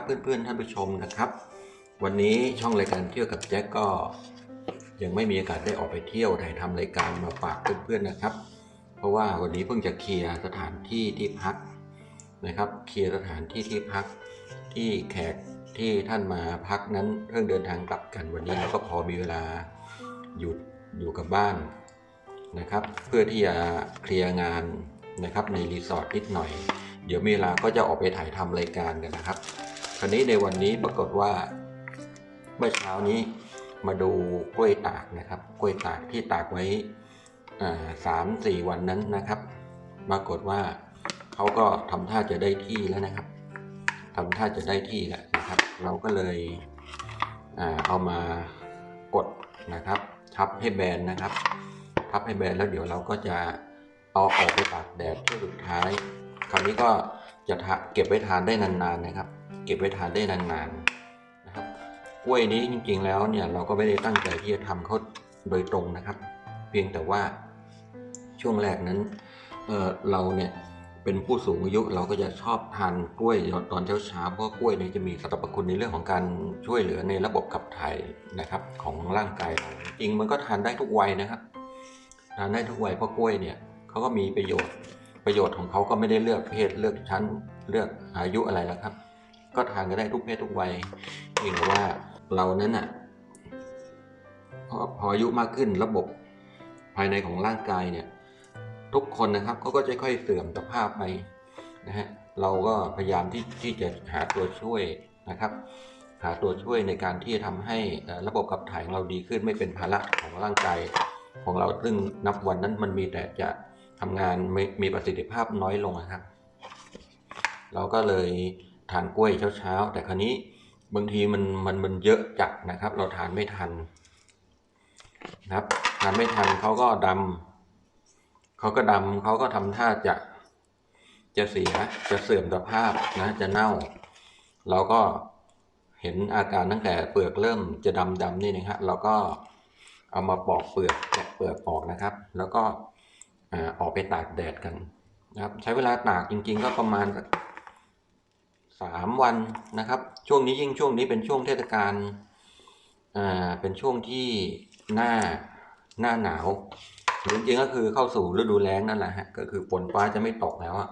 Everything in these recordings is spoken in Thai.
ับเพื่อนๆท่านผู้ชมนะครับ วันนี้ช่องรายการเที่ยวกับแจ็คก็ ยังไม่มีโอกาสได้ออกไปเที่ยวถ่ายทำรายการมาฝากเพื่อนๆนะครับ เพราะว่าวันนี้เพิ่งจะเคลียร์สถานที่ที่พักนะครับ เคลียร์สถานที่ที่พักที่แขกที่ท่านมาพักนั้นเพิ่งเดินทางกลับกันวันนี้เราก็พอมีเวลาอยู่อยู่กับบ้านนะครับ เพื่อที่จะเคลียร์งานนะครับในรีสอร์ทนิดหน่อย เดี๋ยวมีเวลาก็จะออกไปถ่ายทำรายการกันนะครับ คราวนี้ในวันนี้ปรากฏว่าเมื่อเช้านี้มาดูกล้วยตากนะครับ กล้วยตากที่ตากไว้สามสี่วันนั้นนะครับ ปรากฏว่าเขาก็ทำท่าจะได้ที่แล้วนะครับทำท่าจะได้ที่แล้วนะครับ เราก็เลยอเอามากดนะครับ ทับให้แบนนะครับ ทับให้แบนแล้วเดี๋ยวเราก็จะเอาออกไปตากแดดช่วงสุดท้าย คราวนี้ก็ จะเก็บไว้ทานได้นานๆนะครับ เก็บไว้ทานได้นานๆนะครับ กล้วยนี้จริงๆแล้วเนี่ยเราก็ไม่ได้ตั้งใจที่จะทำเขาโดยตรงนะครับ เพียงแต่ว่าช่วงแรกนั้นเเราเนี่ยเป็นผู้สูงอายุเราก็จะชอบทานกล้วยตอนเช้าๆเพราะกล้วยเนี่ยจะมีสรรพคุณในเรื่องของการช่วยเหลือในระบบขับถ่ายนะครับของร่างกายเราจริงมันก็ทานได้ทุกวัยนะครับ ทานได้ทุกวัยเพราะกล้วยเนี่ยเขาก็มีประโยชน์ ประโยชน์ของเขาก็ไม่ได้เลือกเพศเลือกชั้นเลือกอายุอะไรแล้วครับ ก็ทานกันได้ทุกเพศทุกวัยเพียงแต่ว่าเรานั้นอะพอพออายุมากขึ้นระบบภายในของร่างกายเนี่ย ทุกคนนะครับเขาก็จะค่อยเสื่อมสภาพไปนะฮะเราก็พยายามที่ที่จะหาตัวช่วยนะครับหาตัวช่วยในการที่จะทำให้ระบบขับถ่ายของเราดีขึ้นไม่เป็นภาระของร่างกายของเราซึ่งนับวันนั้นมันมีแต่จะ ทำงานไม่มีประสิทธิภาพน้อยลงนะครับ เราก็เลยทานกล้วยเช้าๆ แต่คราวนี้บางทีมันมันมันเยอะจัดนะครับ เราทานไม่ทันนะครับทานไม่ทันเขาก็ดำเขาก็ดำเขาก็ทำท่าจะจะเสียจะเสื่อมสภาพนะจะเน่า เราก็เห็นอาการตั้งแต่เปลือกเริ่มจะดำดำนี่นะครับเราก็เอามาปอกเปลือกแกะเปลือกออกนะครับ แล้วก็ ออกไปตากแดดกันนะครับ ใช้เวลาตากจริง ๆ ก็ประมาณสามวันนะครับ ช่วงนี้ยิ่งช่วงนี้เป็นช่วงเทศกาลอ่าเป็นช่วงที่หน้าหน้าหนาวจริงๆก็คือเข้าสู่ฤดูแล้งนั่นแหละฮะก็คือฝนฟ้าจะไม่ตกแล้วอะ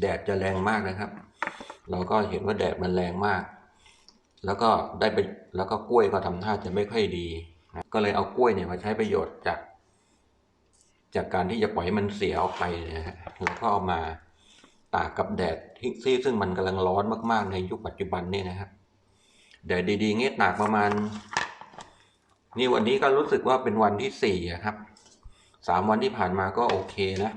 แดดจะแรงมากนะครับ เราก็เห็นว่าแดดมันแรงมาก แล้วก็ได้ไปแล้วก็กล้วยก็ทำท่าจะไม่ค่อยดีนะก็เลยเอากล้วยเนี่ยมาใช้ประโยชน์จาก จากการที่จะปล่อยให้มันเสียออกไปนะฮะแล้วก็เอามาตากกับแดดที่ซึ่งมันกำลังร้อนมากๆในยุคปัจจุบันนี่นะครับแดดดีๆเงี้ยตากประมาณ นี่วันนี้ก็รู้สึกว่าเป็นวันที่สี่ครับสามวันที่ผ่านมาก็โอเคนะ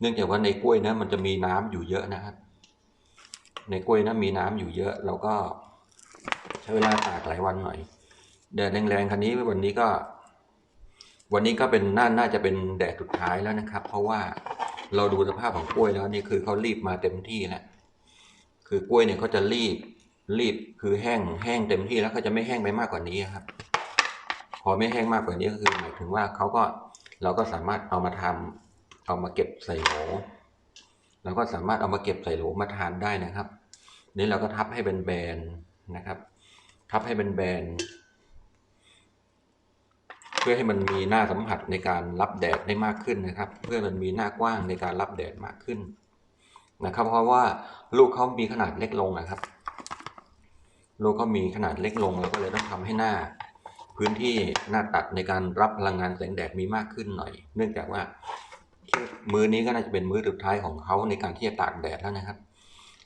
เนื่องจากว่าในกล้วยนะมันจะมีน้ำอยู่เยอะนะครับในกล้วยนะมีน้ำอยู่เยอะ เราก็ใช้เวลาตากหลายวันหน่อยแดดแรงๆคันนี้วันนี้ก็ วันนี้ก็เป็นน่าน่าจะเป็นแดดสุดท้ายแล้วนะครับ เพราะว่าเราดูสภาพของกล้วยแล้วนี่คือเขารีบมาเต็มที่แล้วคือกล้วยเนี่ยเขาจะรีบรีบคือแห้งแห้งเต็มที่แล้วเขาจะไม่แห้งไปมากกว่านี้ครับ พอไม่แห้งมากกว่านี้ก็คือหมายถึงว่าเขาก็เราก็สามารถเอามาทำเอามาเก็บใส่โหลเราก็สามารถเอามาเก็บใส่โหลมาทานได้นะครับ นี่เราก็ทับให้เป็นแบนนะครับ ทับให้เป็นแบน เพื่อให้มันมีหน้าสัมผัสในการรับแดดได้มากขึ้นนะครับ เพื่อมันมีหน้ากว้างในการรับแดดมากขึ้นนะครับ เพราะว่าลูกเขามีขนาดเล็กลงนะครับ ลูกเขามีขนาดเล็กลงเราก็เลยต้องทำให้หน้า พื้นที่หน้าตัดในการรับพลังงานแสงแดดมีมากขึ้นหน่อย เนื่องจากว่ามือนี้ก็น่าจะเป็นมือสุดท้ายของเขาในการที่จะตากแดดแล้วนะครับ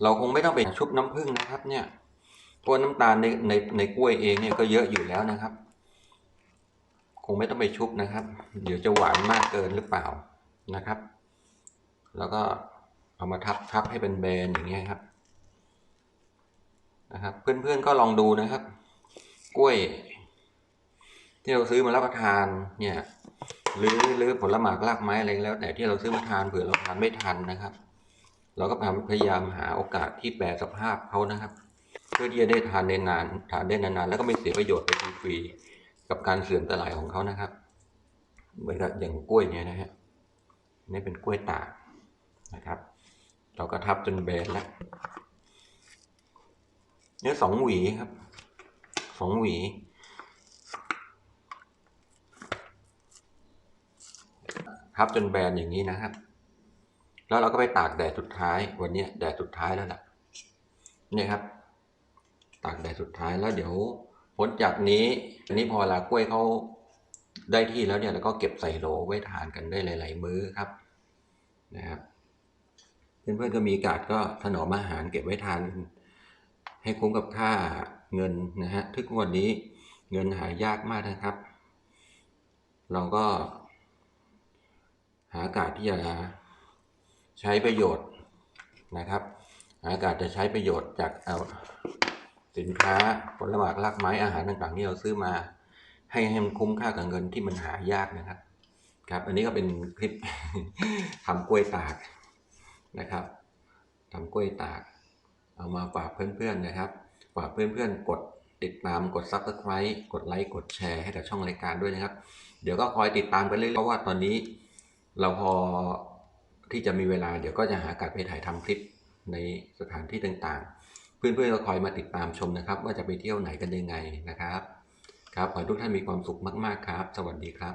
เราคงไม่ต้องไปชุบน้ำผึ้งนะครับ เนี่ยเพราะน้ำตาลในในในกล้วยเองเนี่ยก็เยอะอยู่แล้วนะครับ คงไม่ต้องไปชุบนะครับ เดี๋ยวจะหวานมากเกินหรือเปล่านะครับ แล้วก็เอามาทับทับให้เป็นแบนอย่างเงี้ยครับนะครับ เพื่อนๆก็ลองดูนะครับ กล้วย ที่เราซื้อมารับประทานเนี่ยหรือหรือผลหมากรากไม้อะไรแล้ว แต่ที่เราซื้อมาทานเผื่อเราทานไม่ทันนะครับ เราก็พยายามหาโอกาสที่แปลสภาพเขานะครับ เพื่อที่จะได้ทานได้นานทานได้นานๆแล้วก็ไม่เสียประโยชน์ไปฟรี กับการเสื่อมสลายของเขานะครับ เหมือนกับอย่างกล้วยเนี่ยนะฮะนี่เป็นกล้วยตากนะครับ เราก็ทับจนแบนแล้วเนี่ยสองหวีครับสองหวีครับจนแบนอย่างนี้นะครับ แล้วเราก็ไปตากแดดสุดท้าย วันนี้แดดสุดท้ายแล้วล่ะเนี่ยครับ ตากแดดสุดท้ายแล้วเดี๋ยว พ้นจากนี้อันนี้พอเวลากล้วยเขาได้ที่แล้วเนี่ยเราก็เก็บใส่โหลไว้ทานกันได้หลาย ๆ มื้อครับนะครับเพื่อนๆก็มีกาสก็ถนอมอาหารเก็บไว้ทาน ให้คุ้มกับค่าเงินนะฮะทุกวันนี้เงินหายากมากนะครับ เราก็ หาโอกาสที่จะใช้ประโยชน์นะครับหากาสจะใช้ประโยชน์จากเอา สินค้าผลไม้รากไม้อาหารต่างๆที่เราซื้อมา ให้ให้มันคุ้มค่ากับเงินที่มันหายากนะครับ ครับ อันนี้ก็เป็นคลิปทำกล้วยตากนะครับทำกล้วยตาก เอามาฝากเพื่อนๆนะครับ ฝากเพื่อนๆกดติดตามกด subscribe กดไลค์กดแชร์ให้กับช่องรายการด้วยนะครับ เดี๋ยวก็คอยติดตามกันเรื่อยๆเพราะว่าตอนนี้ เราพอที่จะมีเวลาเดี๋ยวก็จะหาโอกาสไปถ่ายทำคลิปในสถานที่ต่างๆ เพื่อนๆก็คอยมาติดตามชมนะครับ ว่าจะไปเที่ยวไหนกันยังไงนะครับ ครับขอให้ทุกท่านมีความสุขมากๆครับ สวัสดีครับ